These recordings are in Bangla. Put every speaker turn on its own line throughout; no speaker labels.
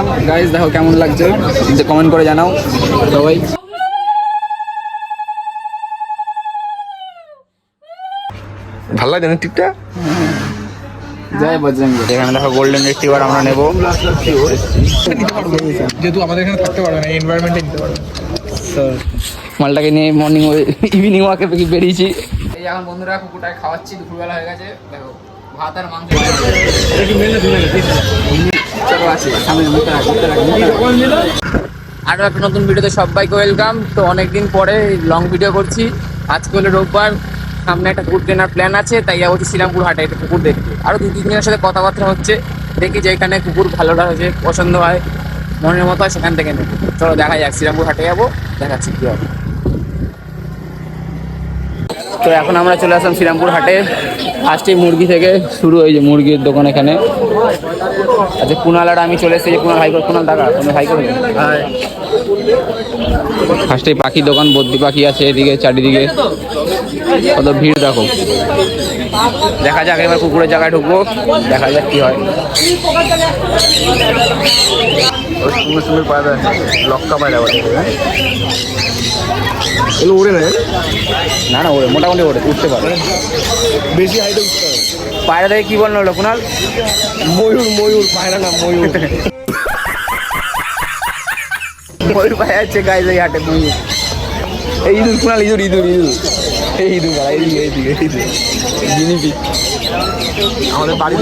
ওয়েলকাম গাইজ দেখো কেমন লাগছে? কমেন্ট করে জানাও সবাই।
ভালো লাগে না টিপটা?
জয় বজরঙ্গ এখানে দেখো গোল্ডেন রিট্রিভার আমরা নেব।
যেহেতু আমাদের এখানে থাকতে পারবে না এনভায়রনমেন্টে নিতে পারবে
মালটাকে নিয়ে মর্নিং ইভিনিং ওয়াকে বেরিয়েছি। এই এখন বন্ধুরা কুকুরটাকে খাওয়াচ্ছি দুপুরবেলা হয়ে গেছে। দেখো ভাত আর মাংস। আরও একটা নতুন ভিডিওতে সবাইকে ওয়েলকাম তো অনেকদিন পরে লং ভিডিও করছি। আজকে হলো রোববার। সামনে একটা কুকুর কেনার প্ল্যান আছে, তাই যাব শ্রীরামপুর হাটে একটা কুকুর দেখতে। আরও দু তিনজনের সাথে কথাবার্তা হচ্ছে। দেখি যেখানে কুকুর ভালো হয়েছে পছন্দ হয়। মনের মতো হয় সেখান থেকে নেব। চলো দেখা যাক, শ্রীরামপুর হাটে যাব, দেখাচ্ছি কী হবে তো এখন আমরা চলে আসলাম শ্রীরামপুর হাটে। ফার্স্টে মুরগি থেকে শুরু হয়েছে মুরগির দোকান এখানে। আচ্ছা কুনাল আর আমি চলে এসেছি, কুনাল হাই কুনাল টাকা তুমি হাই করে। ফার্স্টে পাখি দোকান বদ্যি পাখি আছে এদিকে, চারিদিকে। কত ভিড় দেখো। দেখা যাক, এবার কুকুরের জায়গায় ঢুকবো, দেখা যাক কি হয়।
সুন্দর সুন্দর লক্কা এগুলো উড়ে নেয়
না না ওরে মোটামুটি ওরে উঠতে পারে।
বেশি হাইটে উঠতে হবে
পায়রা দেখে কি বলল হলো কুনাল?
ময়ূর ময়ূর পায়রা না ময়ূর।
ময়ূর পায়ে যাচ্ছে গাইজ এই হাটে ময়ূর। এই ইঁদুর কুনাল ইঁদুর ইঁদুর ইঁদুর। এই ইঁদুর গাড়া এইদিকে এইদিকে এইদিকে জিনিপি
আমাদের বাড়ি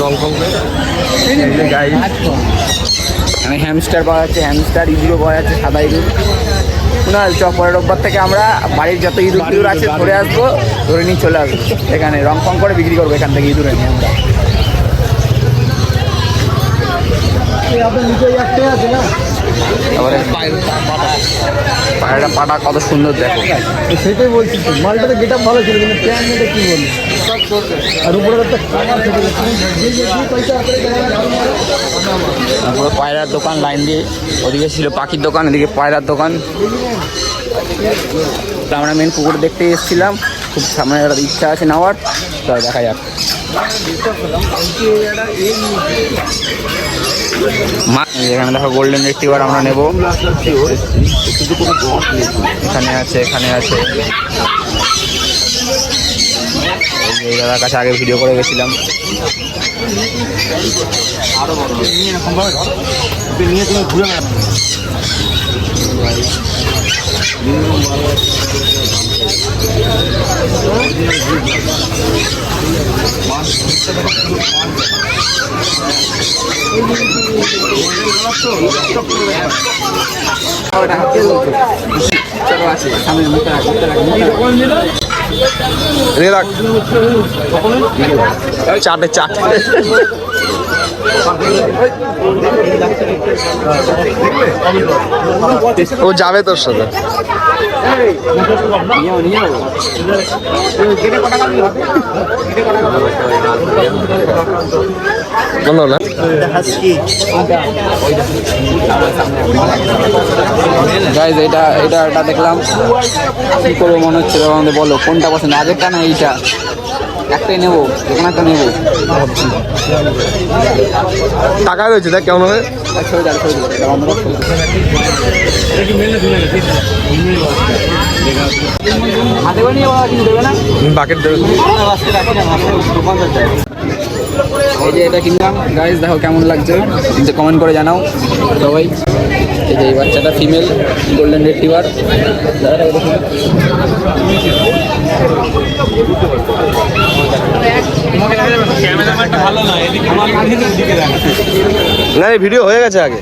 রং ফং
মানে হ্যামস্টার পাওয়া যাচ্ছে হ্যামস্টার ইঁদুরও পাওয়া যাচ্ছে সাদা ইঁদুর। কুনাল চক পরের রোববার থেকে আমরা বাড়ির যত ইঁদুর টিঁদুর আছে ধরে আসব ধরে নিয়ে চলে আসব। এখানে রং ফং করে বিক্রি করব এখান থেকে ইঁদুরে নিয়ে আমরা। পায়রাটা পাটা কত সুন্দর দেখো।
সেটাই বলছি তো মালটাতে গেট ভালো ছিল কিন্তু প্যান মেটে কি বলব? আর উপরে একটা কামার থেকে
পুরো পায়রার দোকান, লাইন দিয়ে ওদিকে ছিল পাখির দোকান, এদিকে পায়রার দোকান। আমরা মেন পুকুর দেখতে এসেছিলাম। খুব সামনে একটা ইচ্ছা আছে নেওয়ার। তো দেখা যাক। এখানে দেখো গোল্ডেন রিট্রিভার আমরা নেব। এখানে আছে এখানে আছে। এই দাদার কাছে আগে ভিডিও করে গেছিলাম আসি সামনে মুখটা মুখটা।
রে রাখ। চাটে চাটে ও যাবে তোর সাথে। বলো
এটা এটা এটা দেখলাম। কি করব মনে হচ্ছে আমাদের বলো, কোনটা পছন্দ? আগেরটা না এইটা? একটাই নেব যেকোনো একটা নেব।
টাকা রয়েছে দেখ কেমন হবে। বাকেট দেবে।
এই যে এটা কিনলাম। গাইজ দেখো কেমন লাগছে। কমেন্ট করে জানাও সবাই। এই যে এই বাচ্চাটা ফিমেল গোল্ডেন রেট্রিভার
ক্যামেরাম্যানটা না
ভিডিও হয়ে গেছে আগে।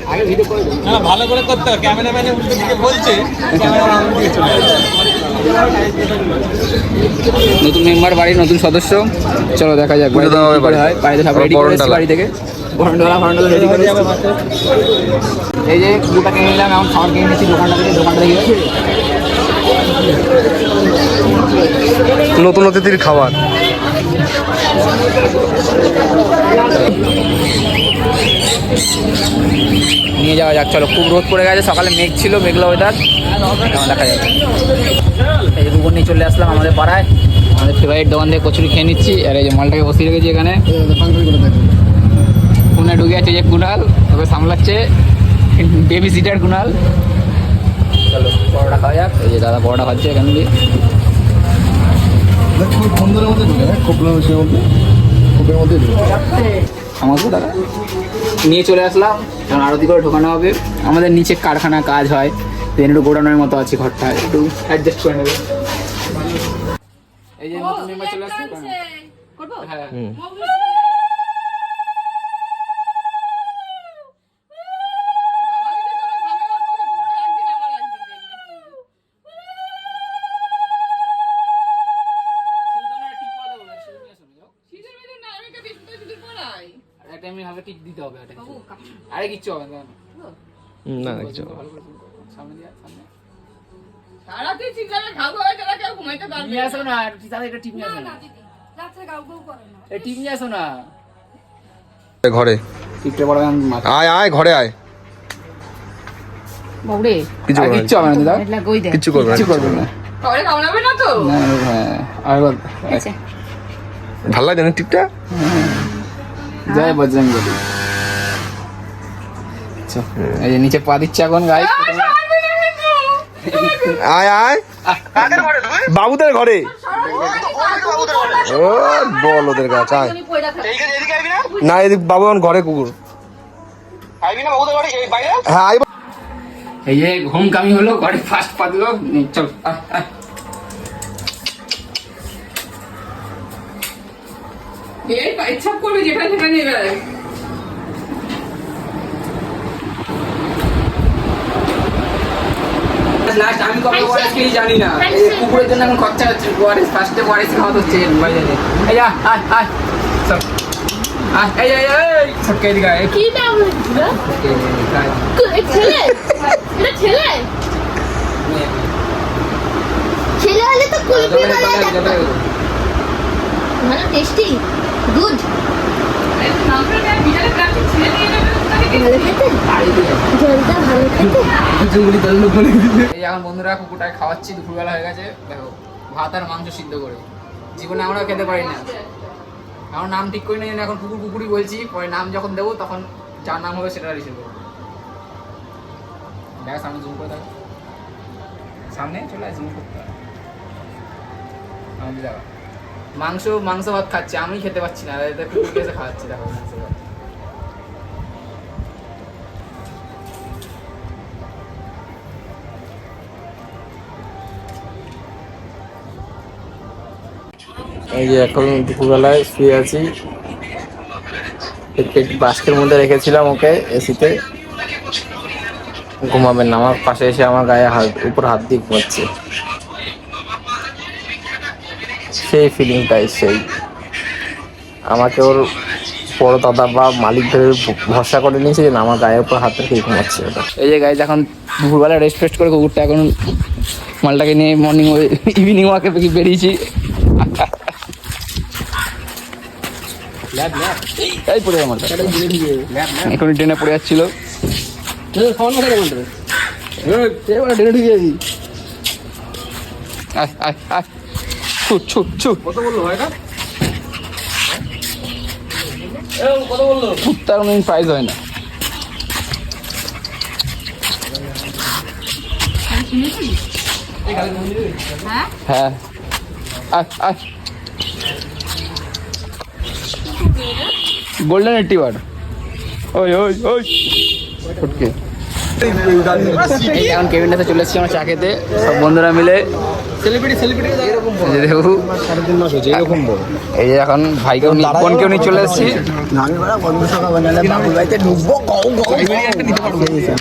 ভালো করে করতে হবে ক্যামেরাম্যানের উল্টো দিকে বলছে ক্যামেরাম্যান
নতুন মেম্বার বাড়ির নতুন সদস্য। চলো দেখা যাক বাড়িতে হয়। সব রেডি। বাড়ি থেকে। বরণডালা ফরণডালা রেডি করে। এই যে কুকুরটা কিনে নিলাম এখন খাবার কিনে নিচ্ছি দোকানটা থেকে দোকানটা থেকে।
নতুন অতিথির খাবার।
নিয়ে যাওয়া যাক চলো। খুব রোদ পড়ে গেছে সকালে মেঘ ছিল মেঘলা ওয়েদার দেখা যাবে এই যে কুকুর নিয়ে চলে আসলাম আমাদের পাড়ায়। আমাদের ফেভারিট দোকান থেকে কচুরি খেয়ে নিচ্ছি। আর এই যে মালটাকে বসিয়ে রেখেছি এখানে। ফোন ঢুকে আছে যে কুণাল ওকে সামলাচ্ছে। বেবি সিটার কুণাল চলো বড়টা খাওয়া যাক। এই যে দাদা বড়টা খাচ্ছে এখান দিয়ে। আমার তো দাদা। নিয়ে চলে আসলাম। এখন আরতি করে ঢোকানো হবে। আমাদের নিচে কারখানা কাজ হয়। তো একটু গোডাউনের মতো আছে ঘরটা। একটু অ্যাডজাস্ট করে নেবে। এই যে নতুন মেম্বার চলে আসছে। হ্যাঁ। দিতে হবে এটা আরে কিচ্ছু হবে না
না না। কিছু।
সামনে দিয়ে সামনে।
সারাদিন চিন্তাটা খাব কেউ ঘুমাইতে পারবে?
নিয়ে আসো না একটু তাহলে একটা টিপ নিয়ে আসো না এই টিপ নিয়ে আসো না।
ঘরে।
বড়
আয় আয় ঘরে আয়।
বাবুরে
কিছু করবে
কিচ্ছু হবে না দাদা।
এটা কই দে
কিছু করবে না।
করবে
তো?
না হ্যাঁ আর
আচ্ছা
ভালো লাগে না টিপটা।
জয় বজরং বলি আচ্ছা, এই যে নিচে পা দিচ্ছে এখন গাই
আয় আয় বাবুদের ঘরে। ও বল ওদের কাছে আয়। না? এদিক বাবু এখন ঘরে কুকুর। হ্যাঁ
এই যে হোম কামি হলো ঘরে ফার্স্ট পা দিল চল
ইচ্ছা করবে যেটা সেটা নেবে
লাস্ট আমি কবে ওয়ারেস খেয়ে জানি না। কুকুরের জন্য এখন খরচা হচ্ছে। ওয়ারেস ফার্স্টে ওয়ারেস খাওয়া হচ্ছে বাজারে এই যা আয় আয়। চল আয় এই এই এই। সব কে দিগা
কি নাম হয়েছিল ছেলে? ছেলে? ছেলে হলে তো কুলপি বানায় টেস্টি। গুড
বন্ধুরা কুকুরটাকে খাওয়াচ্ছি, দুপুরবেলা হয়ে গেছে। দেখো, ভাত আর মাংস সিদ্ধ করে। জীবনে আমরাও খেতে পারি না। আমার নাম ঠিক করি না এখন কুকুর কুকুরই বলছি। পরে নাম যখন দেবো, তখন যার নাম হবে সেটা রিসিভ করব। দেখা, সামনে জুম করে দেখো। সামনে চলে জুম করতে হবে। মাংস মাংস ভাত খাচ্ছে, আমি খেতে পাচ্ছি না, এদের কুকুরকে এসে খাওয়াচ্ছি, দেখো, মাংস ভাত। এই যে এখন দুপুরবেলায় শুয়ে আছি। বাস্কের মধ্যে রেখেছিলাম ওকে এসিতে। ঘুমাবেন না, আমার পাশে এসে আমার গায়ে হাত, উপর হাত দিয়ে ঘুমাচ্ছে। সেই ফিলিংটাই সেই। আমাকে ওর বড় দাদা বা মালিক ধরে ভরসা করে নিয়েছে যে আমার গায়ের উপর হাত রেখে ঘুমাচ্ছে এই যে গাইজ এখন দুপুরবেলা রেস্ট ফেস্ট করে কুকুরটা এখন মালটাকে নিয়ে মর্নিং ইভিনিং ওয়াকে বেরিয়েছি। এখন ট্রেনে পড়ে যাচ্ছিল। আয় আয় আয়। ছুট ছুট ছুট।
কত বলল হয়? না কত বলল?
কুত্তার কোনো প্রাইজ হয় না। হ্যাঁ। আয় আয়। গোল্ডেন রিট্রিভার ওই ওই ওই। ফুটকে। এখন কেবিনটাতে চলে এসেছি আমরা চা খেতে। সব বন্ধুরা মিলে। এই এখন ভাইকেও নি- বোনকেও নিয়ে চলে এসেছি।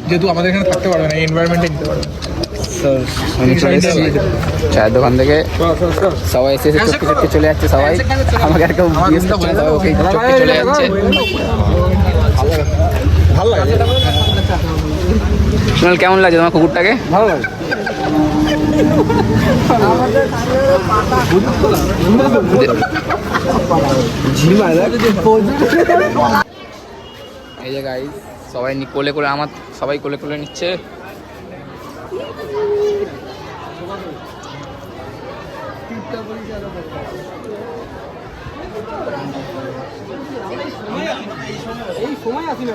যেহেতু আমাদের এখানে
চায়ের দোকান থেকে। সবাই এসে এসে চটকে চলে যাচ্ছে সবাই। আমাকে চলে যাচ্ছে।
ভালো লাগে
সোনাল কেমন লাগছে তোমার কুকুরটাকে?
ভালো লাগে
এই যে গাইজ সবাই কোলে কোলে আমার সবাই কোলে কোলে নিচ্ছে।
সময় আসি না।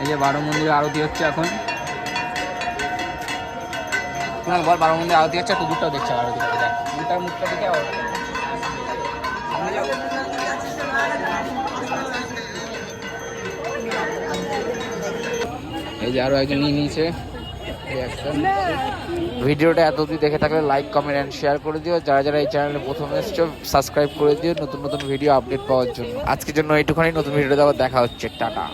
এই যে বারো মন্দিরে আরতি হচ্ছে এখন। না, বল, বারো মন্দিরে আরতি হচ্ছে, কুকুরটাও দেখছে আরতি কুকুরটার মুখটা দেখে এই যে আরও একজন নিয়ে নিয়েছে। ভিডিওটা এত অবধি দেখে থাকলে লাইক, কমেন্ট অ্যান্ড শেয়ার করে দিও। যারা যারা এই চ্যানেলে প্রথম এসছো সাবস্ক্রাইব করে দিও। নতুন নতুন ভিডিও আপডেট পাওয়ার জন্য। আজকের জন্য এইটুখানি। নতুন ভিডিও আবার দেখা হচ্ছে। টাটা।